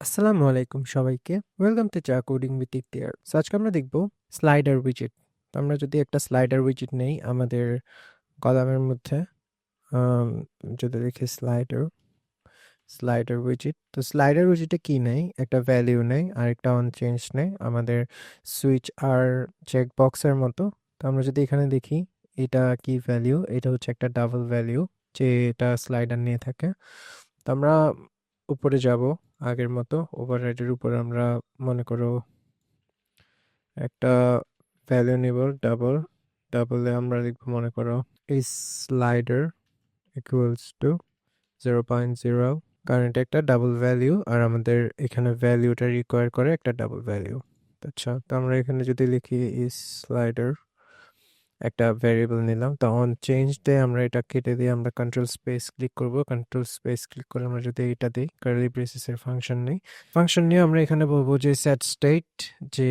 আসসালামু আলাইকুম সবাইকে। ওয়েলকাম টু চা কোডিং উইথ ইখতিয়ার সো আজকে আমরা দেখব স্লাইডার উইজেট আমরা যদি একটা স্লাইডার উইজেট নেই আমাদের কলামের মধ্যে যদি দেখি স্লাইডার স্লাইডার উইজেট তো স্লাইডার উইজেটে কি নেই? একটা ভ্যালিউ নেই আর একটা অন চেঞ্জ নেই। আমাদের সুইচ আর চেক বক্সের মতো। তো আমরা যদি এখানে দেখি, এটা কি ভ্যালিউ এটা হচ্ছে একটা ডাবল ভ্যালিউ যে এটা স্লাইডার নিয়ে থাকে। তো আমরা উপরে যাব আগের মতো ওভাররাইডের উপরে আমরা মনে করো একটা ভ্যালু নিব ডাবল ডাবলে আমরা লিখব মনে করো এই slider equals to zero point zero কারণ এটা একটা ডাবল ভ্যালিউ আর আমাদের এখানে ভ্যালিউটা রিকোয়ার করে একটা ডাবল ভ্যালিউ আচ্ছা তো আমরা এখানে যদি লিখি ইস স্লাইডার একটা ভ্যারিয়েবল নিলাম। তো অন চেঞ্জ ডে আমরা এটা কেটে দিয়ে আমরা কন্ট্রোল স্পেস ক্লিক করব। কন্ট্রোল স্পেস ক্লিক করে আমরা যদি এটা দিই কার্লি ব্রেসিসের ফাংশন নেই। ফাংশন নিয়ে আমরা এখানে বলব যে সেট স্টেট যে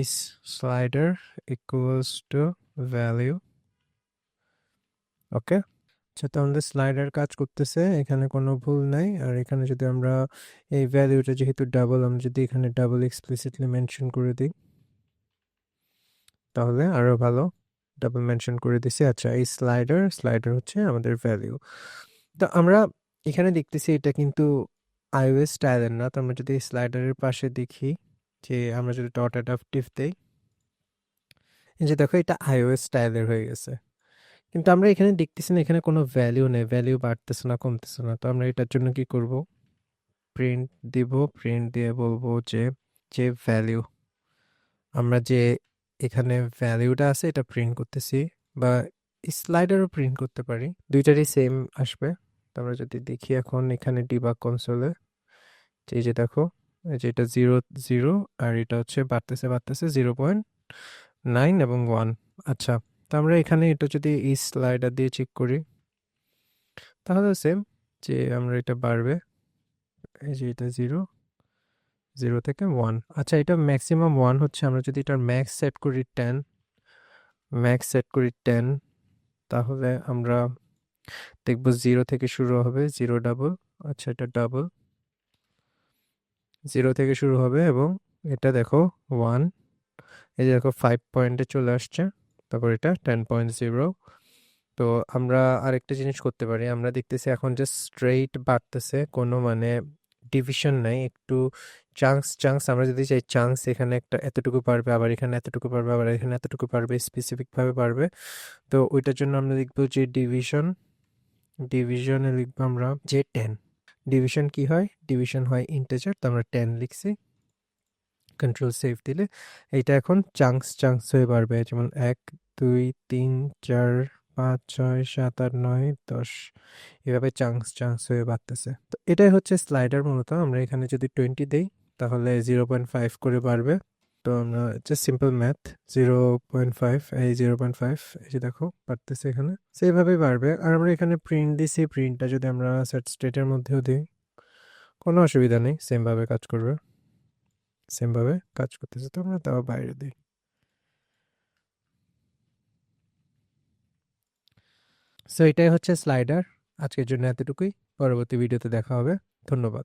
is slider equals to value okay আচ্ছা তো আমাদের স্লাইডার কাজ করতেছে, এখানে কোনো ভুল নাই। আর এখানে যদি আমরা এই ভ্যালিউটা যেহেতু ডাবল আমরা যদি এখানে ডাবল এক্সপ্লিসিটলি মেনশন করে দিই, তাহলে আরও ভালো। ডাবল মেনশন করে দিছি। আচ্ছা এই স্লাইডার স্লাইডার হচ্ছে আমাদের ভ্যালিউ তো আমরা এখানে দেখতেছি এটা কিন্তু আইওএস স্টাইলের না। তো আমরা যদি স্লাইডারের পাশে দেখি যে আমরা যদি ডট অ্যাডাপটিভ দেই, এই যে দেখো এটা আইওএস স্টাইলের হয়ে গেছে। কিন্তু আমরা এখানে দেখতেছি না, এখানে কোনো ভ্যালিউ নেই ভ্যালিউ বাড়তেছে না, কমতেছে না। তো আমরা এটার জন্য কি করব? প্রিন্ট দিব প্রিন্ট দিয়ে বলব যে যে ভ্যালিউ আমরা যে এখানে ভ্যালিউটা আছে, এটা প্রিন্ট করতেছি বা স্লাইডারও প্রিন্ট করতে পারি। দুইটারই সেম আসবে। আমরা যদি দেখি এখন এখানে ডিবাগ কনসোলে এই যে দেখো, এই যে এটা জিরো জিরো আর এটা হচ্ছে বাড়তেছে বাড়তেছে জিরো পয়েন্ট নাইন এবং ওয়ান আচ্ছা তো আমরা এখানে এটা যদি এই স্লাইডার দিয়ে চেক করি, তাহলে সেম যে আমরা এটা বাড়বে, এই যে এটা জিরো জিরো থেকে ওয়ান। আচ্ছা এটা ম্যাক্সিমাম ওয়ান হচ্ছে, আমরা যদি এটার ম্যাক্স সেট করি টেন, ম্যাক্স সেট করি টেন, তাহলে আমরা দেখব জিরো থেকে শুরু হবে, জিরো ডাবল আচ্ছা এটা ডাবল। জিরো থেকে শুরু হবে এবং এটা দেখো ওয়ান, এই যে দেখো ফাইভ পয়েন্টে চলে আসছে, তারপর এটা টেন পয়েন্ট জিরো। তো আমরা আরেকটা জিনিস করতে পারি, আমরা দেখতেছি এখন যে স্ট্রেইট বাড়তেছে, কোনো মানে ডিভিশন নাই একটু চান্স চান্স আমরা যদি চাই চান্স এখানে একটা এতটুকু পারবে আবার এখানে এতটুকু পারবে আবার এখানে এতটুকু পারবে স্পেসিফিকভাবে পারবে তো ওইটার জন্য আমরা লিখব যে ডিভিশন ডিভিশনে লিখব আমরা যে টেন ডিভিশন কি হয়? ডিভিশন হয় ইন্টেজার তো আমরা টেন লিখছি। কন্ট্রোল সেভ দিলে, এইটা এখন চান্স চান্স হয়ে পারবে যেমন এক, দুই, তিন, চার পাঁচ, ছয়, সাত, আট, নয়, দশ, এভাবে চান্স চান্স হয়ে বাড়তেছে। তো এটাই হচ্ছে স্লাইডার মূলত। আমরা এখানে যদি টোয়েন্টি দিই, তাহলে জিরো পয়েন্ট ফাইভ করে বাড়বে। তো আমরা just simple math zero point five এই জিরো পয়েন্ট ফাইভ এই যে দেখো, বাড়তেছে এখানে। সেইভাবেই বাড়বে। আর আমরা এখানে প্রিন্ট দিছি প্রিন্টটা যদি আমরা সেট স্টেটের মধ্যেও দিই, কোনো অসুবিধা নেই। সেমভাবে কাজ করবে। সেমভাবে কাজ করতেছে। তো আমরা তাও বাইরে দিই। সো এটাই হচ্ছে স্লাইডার আজকের জন্য এতটুকুই। পরবর্তী ভিডিওতে দেখা হবে। ধন্যবাদ।